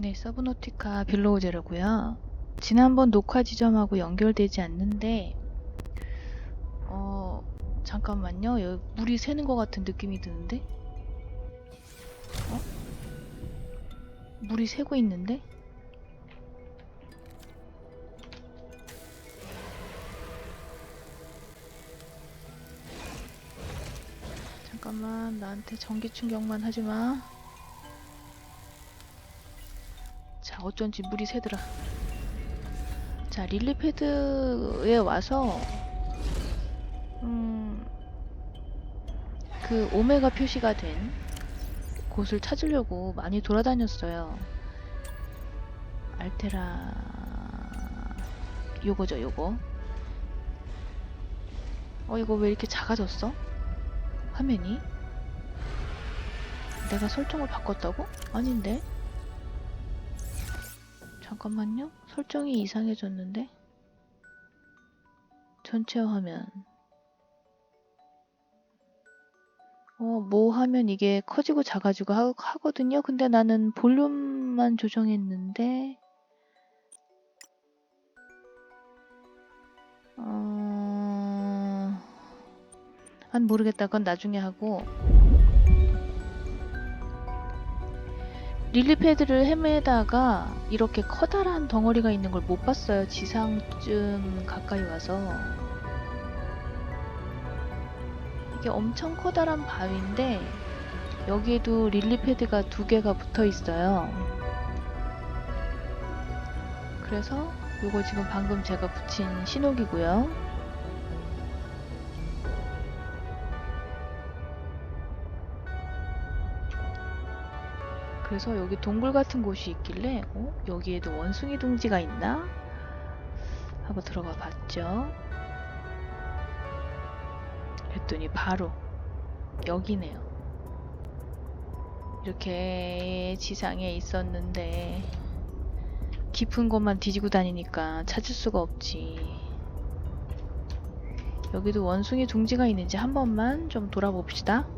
네, 서브노티카 빌로우제로고요. 지난번 녹화 지점하고 연결되지 않는데 어 잠깐만요. 여기 물이 새는 것 같은 느낌이 드는데? 어? 물이 새고 있는데? 잠깐만 나한테 전기 충격만 하지 마. 어쩐지 물이 새더라. 자, 릴리패드에 와서 음, 그 오메가 표시가 된 곳을 찾으려고 많이 돌아다녔어요. 알테라 요거죠, 요거. 어, 이거 왜 이렇게 작아졌어? 화면이? 내가 설정을 바꿨다고? 아닌데? 잠깐만요. 설정이 이상해졌는데? 전체 화면. 어, 뭐 하면 이게 커지고 작아지고 하, 하거든요. 근데 나는 볼륨만 조정했는데, 어, 안 모르겠다. 그건 나중에 하고, 릴리패드를 헤매다가 이렇게 커다란 덩어리가 있는 걸 못 봤어요. 지상쯤 가까이 와서. 이게 엄청 커다란 바위인데 여기에도 릴리패드가 두 개가 붙어 있어요. 그래서 요거 지금 방금 제가 붙인 신호기고요. 그래서 여기 동굴 같은 곳이 있길래 어? 여기에도 원숭이 둥지가 있나? 하고 들어가 봤죠. 그랬더니 바로 여기네요. 이렇게 지상에 있었는데 깊은 곳만 뒤지고 다니니까 찾을 수가 없지. 여기도 원숭이 둥지가 있는지 한 번만 좀 돌아봅시다.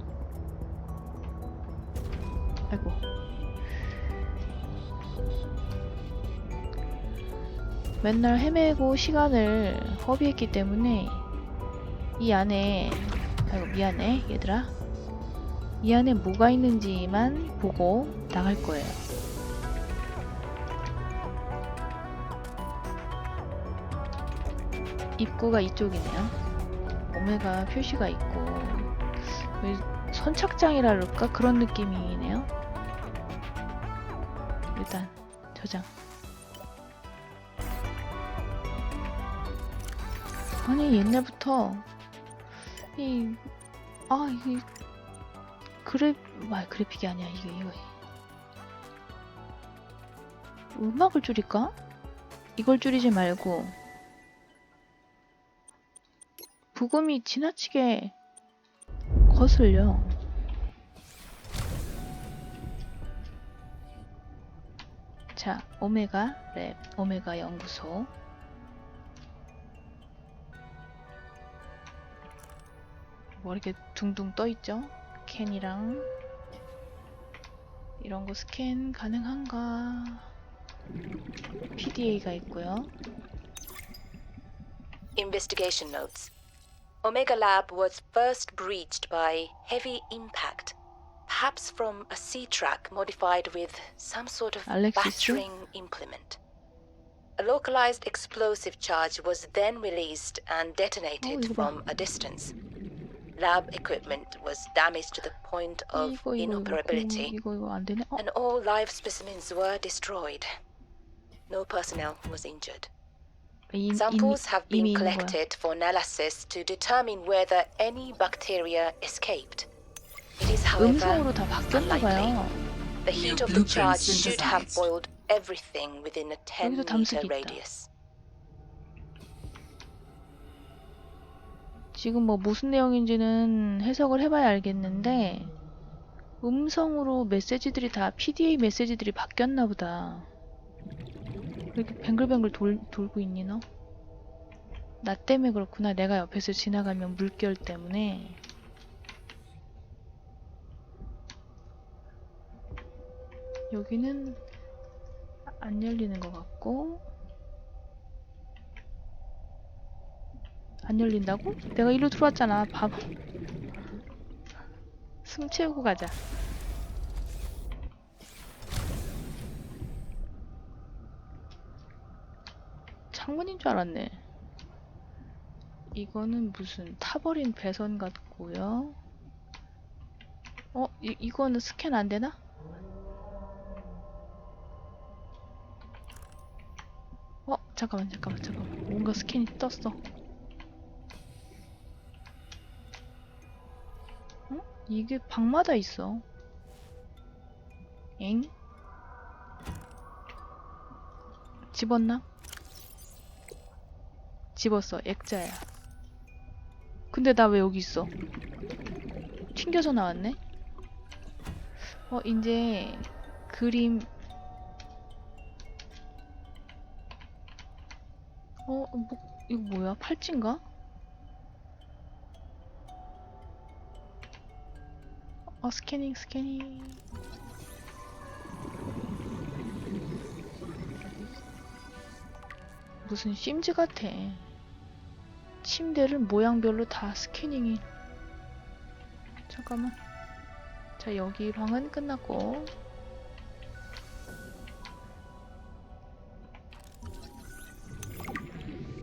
맨날 헤매고 시간을 허비했기 때문에 이 안에 아이고 미안해 얘들아. 이 안에 뭐가 있는지만 보고 나갈 거예요. 입구가 이쪽이네요. 오메가 표시가 있고 왜 선착장이라 그럴까? 그런 느낌이네요. 일단 저장 아니 옛날부터 이 아 이게 그래 말 그래픽이 아니야 이게. 이거. 음악을 줄일까? 이걸 줄이지 말고 부금이 지나치게 거슬려. 자 오메가 랩 오메가 연구소 뭐 이렇게 둥둥 떠 있죠? 캔이랑 이런 거 스캔 가능한가? PDA가 있고요. Investigation notes. Omega Lab was first breached by heavy impact, perhaps from a sea track modified with some sort of Alexis? battering implement. A localized explosive charge was then released and detonated 이거 봐. from a distance. Lab equipment was damaged to the point of 이거 이거 이거 inoperability, 이거 이거 안 되네. 어, and all live specimens were destroyed. No personnel was injured. 이, 이미, Samples have 이미 been 있는 거야. collected for analysis to determine whether any bacteria escaped. It is, however, 음성으로 다 바뀌었나 봐요. the heat of the blueprint charge should have synthesized. boiled everything within a 10 여기도 meter 담색이 있다. radius. 지금 뭐 무슨 내용인지는 해석을 해봐야 알겠는데 음성으로 메시지들이 다 PDA 메시지들이 바뀌었나 보다. 왜 이렇게 뱅글뱅글 돌, 돌고 있니 너? 나 때문에 그렇구나. 내가 옆에서 지나가면 물결 때문에. 여기는 안 열리는 것 같고 안 열린다고? 내가 일로 들어왔잖아 밥숨 채우고 가자 창문인 줄 알았네 이거는 무슨 타버린 배선 같고요 어? 이, 이거는 스캔 안 되나? 어? 잠깐만 잠깐만 잠깐만 뭔가 스캔이 떴어 이게 방마다 있어 엥? 집었나? 집었어 액자야 근데 나 왜 여기 있어 튕겨서 나왔네 어 이제 그림 어, 뭐, 이거 뭐야? 팔찌인가? 어, 스캐닝, 스캐닝. 무슨 심즈 같아. 침대를 모양별로 다 스캐닝이. 잠깐만. 자, 여기 방은 끝났고.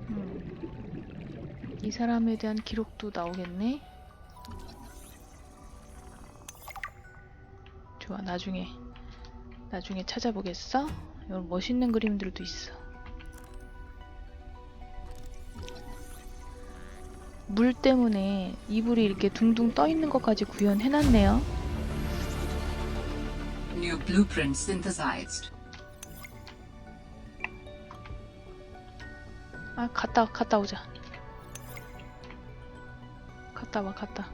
음. 이 사람에 대한 기록도 나오겠네. 좋아, 나중에 나중에 찾아보겠어. 여기 멋있는 그림들도 있어. 물 때문에 이불이 이렇게 둥둥 떠 있는 것까지 구현해 놨네요. New blueprint synthesized. 아, 갔다 갔다 오자. 갔다 와, 갔다.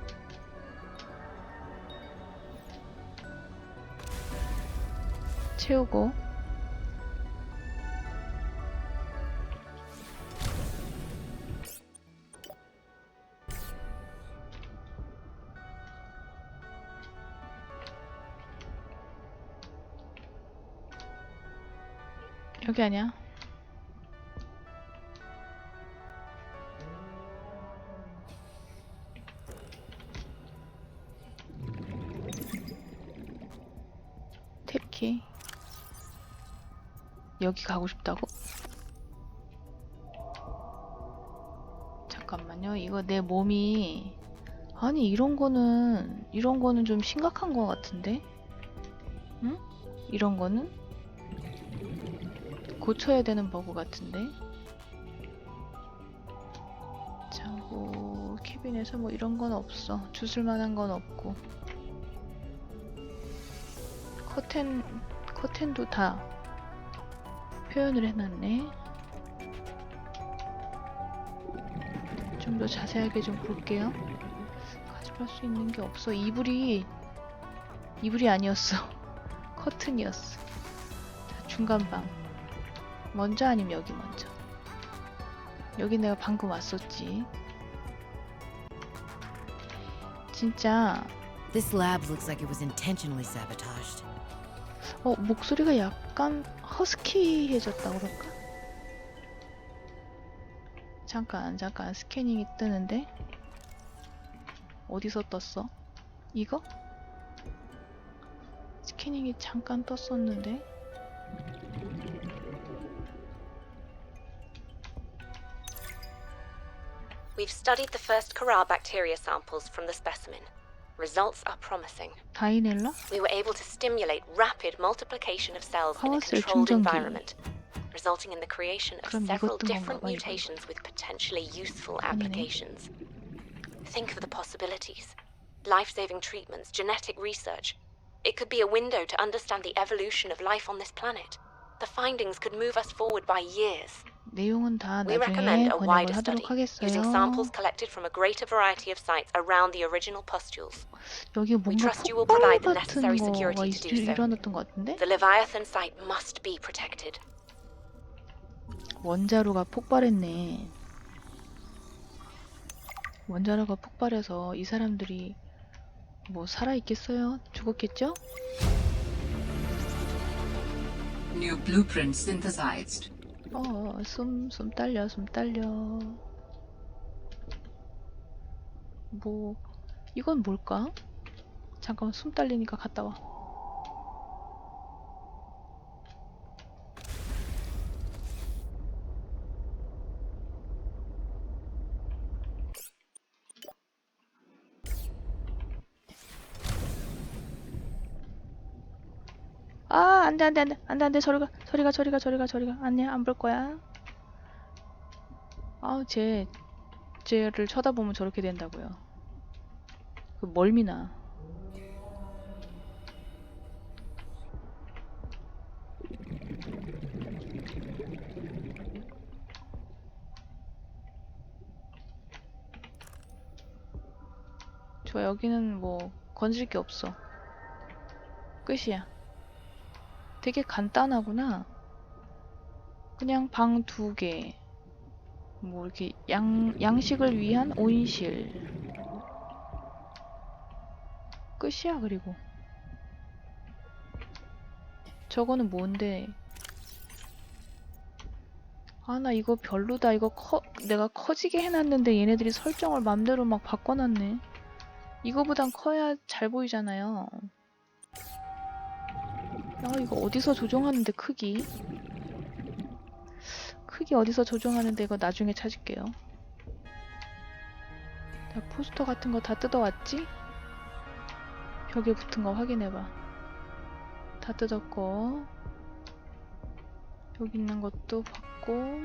채우고. 여기 아니야? 여기 가고 싶다고? 잠깐만요. 이거 내 몸이 아니 이런 거는 이런 거는 좀 심각한 거 같은데? 응? 이런 거는? 고쳐야 되는 버그 같은데? 자고 캐빈에서 뭐 이런 건 없어. 주술 만한 건 없고. 커튼 커튼도 다 표현을 해놨네. 좀 더 자세하게 좀 볼게요. 가져갈 수 있는 게 없어. 이불이 이불이 아니었어. 커튼이었어. 자, 중간 방. 먼저 아니면 여기 먼저. 여기 내가 방금 왔었지. 진짜 This lab looks like it was intentionally sabotaged. 어, 목소리가 약간 허스키해졌다 그럴까? 잠깐, 잠깐 스캐닝이 뜨는데 어디서 떴어? 이거? 스캐닝이 잠깐 떴었는데 We've studied the first Corral bacteria samples from the specimen. Results are promising. 다이넬라? We were able to stimulate rapid multiplication of cells in a 화학셀 controlled 충전기. environment, resulting in the creation of 그럼 several 이것도 different 뭔가 봐, 이거. mutations with potentially useful 아니네. applications. Think of the possibilities life saving treatments, genetic research. It could be a window to understand the evolution of life on this planet. The findings could move us forward by years. 내용은 다 We 나중에 recommend a 번역을 wider study 하도록 하겠어요. using samples collected from a greater variety of sites around the original pustules. 여기 뭔가 trust you will 폭발 provide the 같은 necessary 거가 security 있, to do so. 일 어났던 것 같은데? The Leviathan site must be protected. 원자로가 폭발했네. 원자로가 폭발해서 이 사람들이 뭐 살아 있겠어요? 죽었겠죠? New blueprint synthesized. 어, 숨, 숨 딸려, 숨 딸려. 뭐, 이건 뭘까? 잠깐만, 숨 딸리니까 갔다 와. 아, 안 돼, 안 돼, 안 돼, 안 돼, 안 돼, 저리 가, 저리 가, 저리 가, 저리 가, 저리 가. 아니야, 안볼 거야. 아우, 쟤, 쟤를 쳐다보면 저렇게 된다고요. 그 멀미나. 저 여기는 뭐 건질 게 없어. 끝이야. 되게 간단하구나. 그냥 방 두 개. 뭐 이렇게 양, 양식을 위한 온실. 끝이야, 그리고. 저거는 뭔데? 아, 나 이거 별로다. 이거 커, 내가 커지게 해놨는데 얘네들이 설정을 맘대로 막 바꿔놨네. 이거보단 커야 잘 보이잖아요. 야, 이거 어디서 조정하는데 크기? 크기 어디서 조정하는데 이거 나중에 찾을게요. 자, 포스터 같은 거 다 뜯어왔지? 벽에 붙은 거 확인해봐. 다 뜯었고 여기 있는 것도 봤고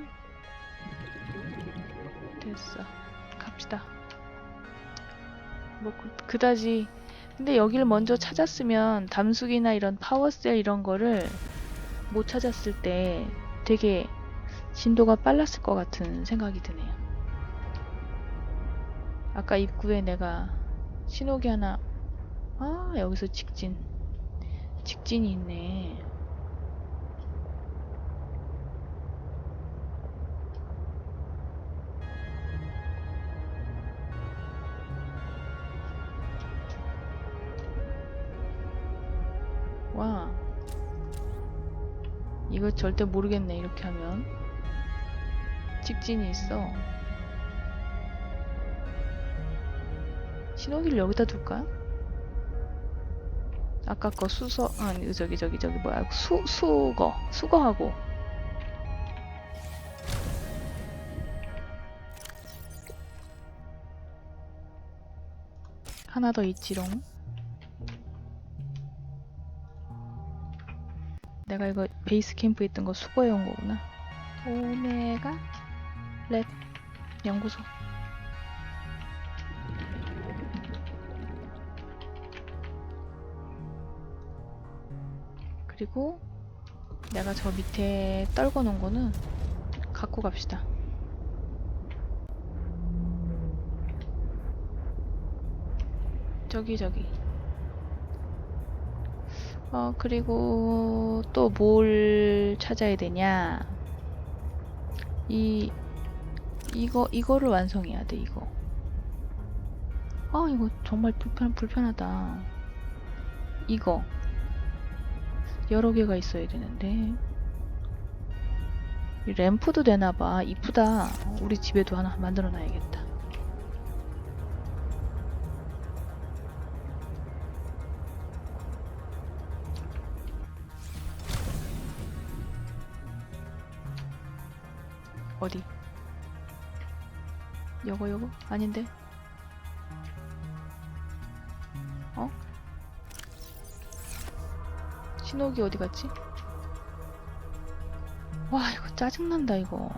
됐어. 갑시다. 뭐 그, 그다지 근데 여기를 먼저 찾았으면 담숙이나 이런 파워셀 이런 거를 못 찾았을 때 되게 진도가 빨랐을 것 같은 생각이 드네요. 아까 입구에 내가 신호기 하나 아 여기서 직진 직진이 있네. 와. 이거 절대 모르겠네, 이렇게 하면. 직진이 있어. 신호기를 여기다 둘까? 아까 거 수서, 아니, 저기, 저기, 저기, 뭐야. 수, 수거. 수거하고. 하나 더 있지롱. 내가 이거 베이스 캠프에 있던 거 수거해 온 거구나. 오메가 랩 연구소. 그리고 내가 저 밑에 떨궈 놓은 거는 갖고 갑시다. 저기 저기. 어, 그리고 또 뭘 찾아야 되냐? 이, 이거, 이거를 완성해야 돼, 이거. 아, 이거 정말 불편, 불편하다. 이거. 여러 개가 있어야 되는데. 이 램프도 되나봐. 이쁘다. 우리 집에도 하나 만들어 놔야겠다. 어디? 요거 요거? 아닌데? 어? 신호기 어디 갔지? 와 이거 짜증난다 이거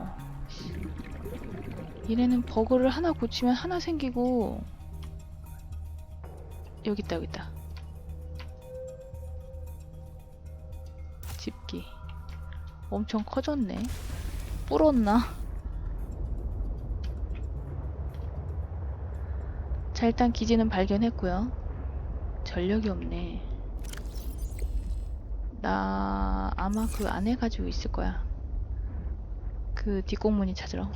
얘네는 버그를 하나 고치면 하나 생기고 여기 있다 여기 있다 집기 엄청 커졌네 불었나? 자, 일단 기지는 발견했고요. 전력이 없네. 나 아마 그 안에 가지고 있을 거야. 그 뒷공문이 찾으러.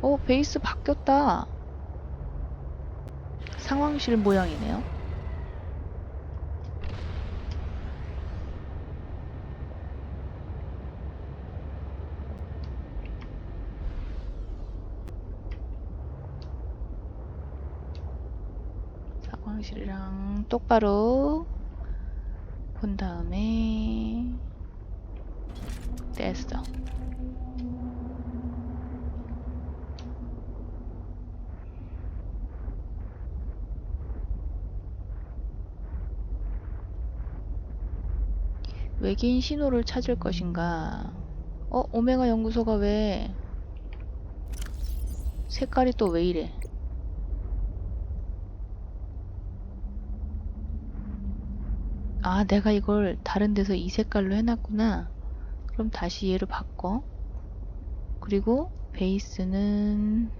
어, 베이스 바뀌었다. 상황실 모양이네요. 상황실이랑 똑바로 본 다음에 됐어. 외계인 신호를 찾을 것인가? 어, 오메가 연구소가 왜 색깔이 또 왜 이래? 아, 내가 이걸 다른 데서 이 색깔로 해놨구나. 그럼 다시 얘를 바꿔. 그리고 베이스는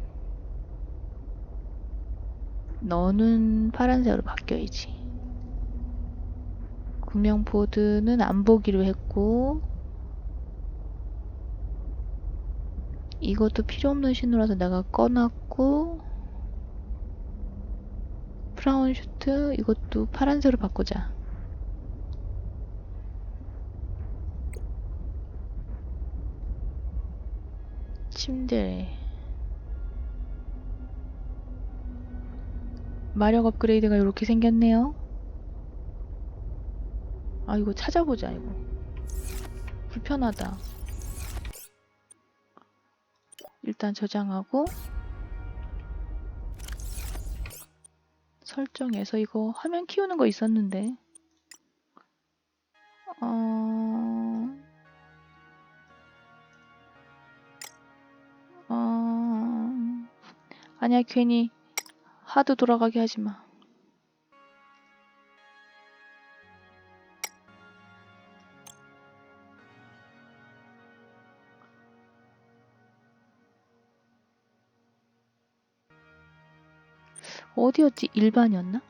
너는 파란색으로 바뀌어야지. 구명 보드는 안 보기로 했고 이것도 필요 없는 신호라서 내가 꺼놨고 브라운 슈트 이것도 파란색으로 바꾸자. 침대 마력 업그레이드가 이렇게 생겼네요. 아 이거 찾아보자 이거. 불편하다. 일단 저장하고. 설정해서 이거 화면 키우는 거 있었는데. 어... 어... 아니야 괜히 하드 돌아가게 하지 마 어디였지? 일반이었나?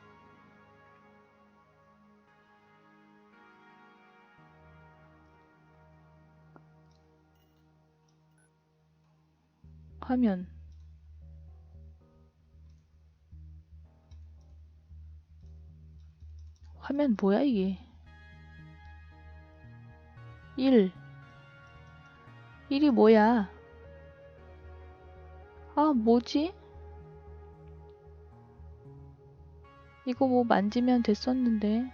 화면 화면 뭐야 이게 1 1이 뭐야 아 뭐지? 이거 뭐 만지면 됐었는데.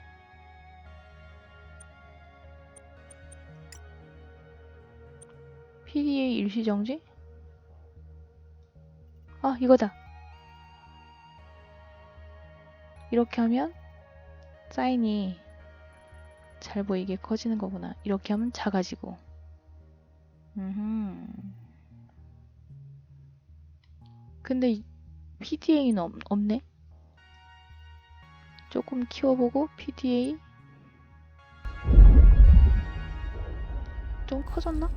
PDA 일시정지? 아, 이거다. 이렇게 하면 사인이 잘 보이게 커지는 거구나. 이렇게 하면 작아지고. 음흠. 근데 PDA는 없, 없네? 조금 키워보고 PDA 좀 커졌나?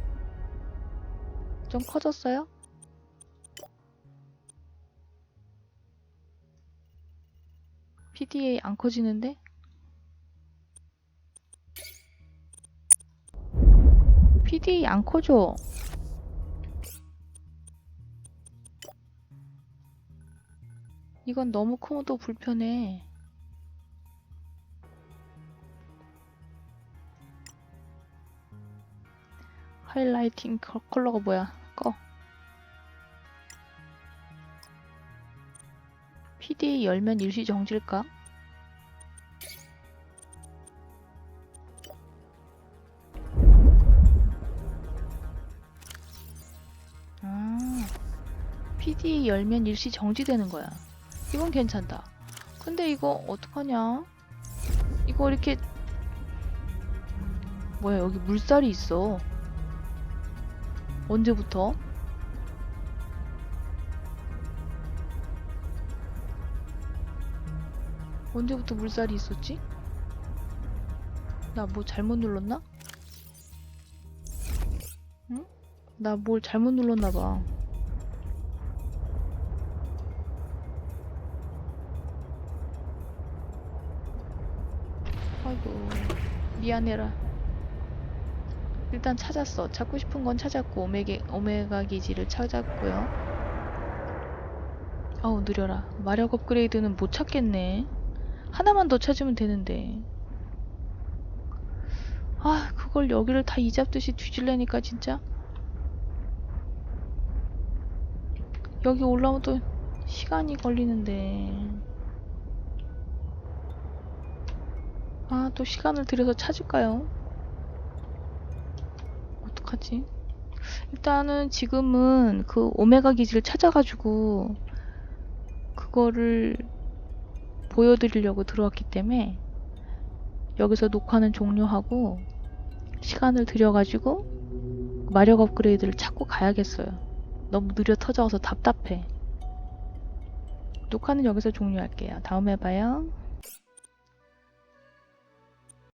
좀 커졌어요? PDA 안 커지는데? 안 커져. 이건 너무 크면 또 불편해. 하이라이팅 컬- 컬러가 뭐야? 꺼. PDA 열면 일시 정지일까? 열면 일시 정지되는 거야. 이건 괜찮다. 근데 이거 어떡하냐? 이거 이렇게 뭐야 여기 물살이 있어. 언제부터? 언제부터 물살이 있었지? 나 뭐 잘못 눌렀나? 응? 나 뭘 잘못 눌렀나 봐. 미안해라. 일단 찾았어. 찾고 싶은 건 찾았고 오메게, 오메가 기지를 찾았고요. 아우 느려라. 마력 업그레이드는 못 찾겠네. 하나만 더 찾으면 되는데. 아 그걸 여기를 다 이잡듯이 뒤질래니까 진짜. 여기 올라오면 또 시간이 걸리는데. 아 또 시간을 들여서 찾을까요? 어떡하지? 일단은 지금은 그 오메가 기지를 찾아가지고 그거를 보여드리려고 들어왔기 때문에 여기서 녹화는 종료하고 시간을 들여가지고 마력 업그레이드를 찾고 가야겠어요. 너무 느려 터져서 답답해. 녹화는 여기서 종료할게요. 다음에 봐요.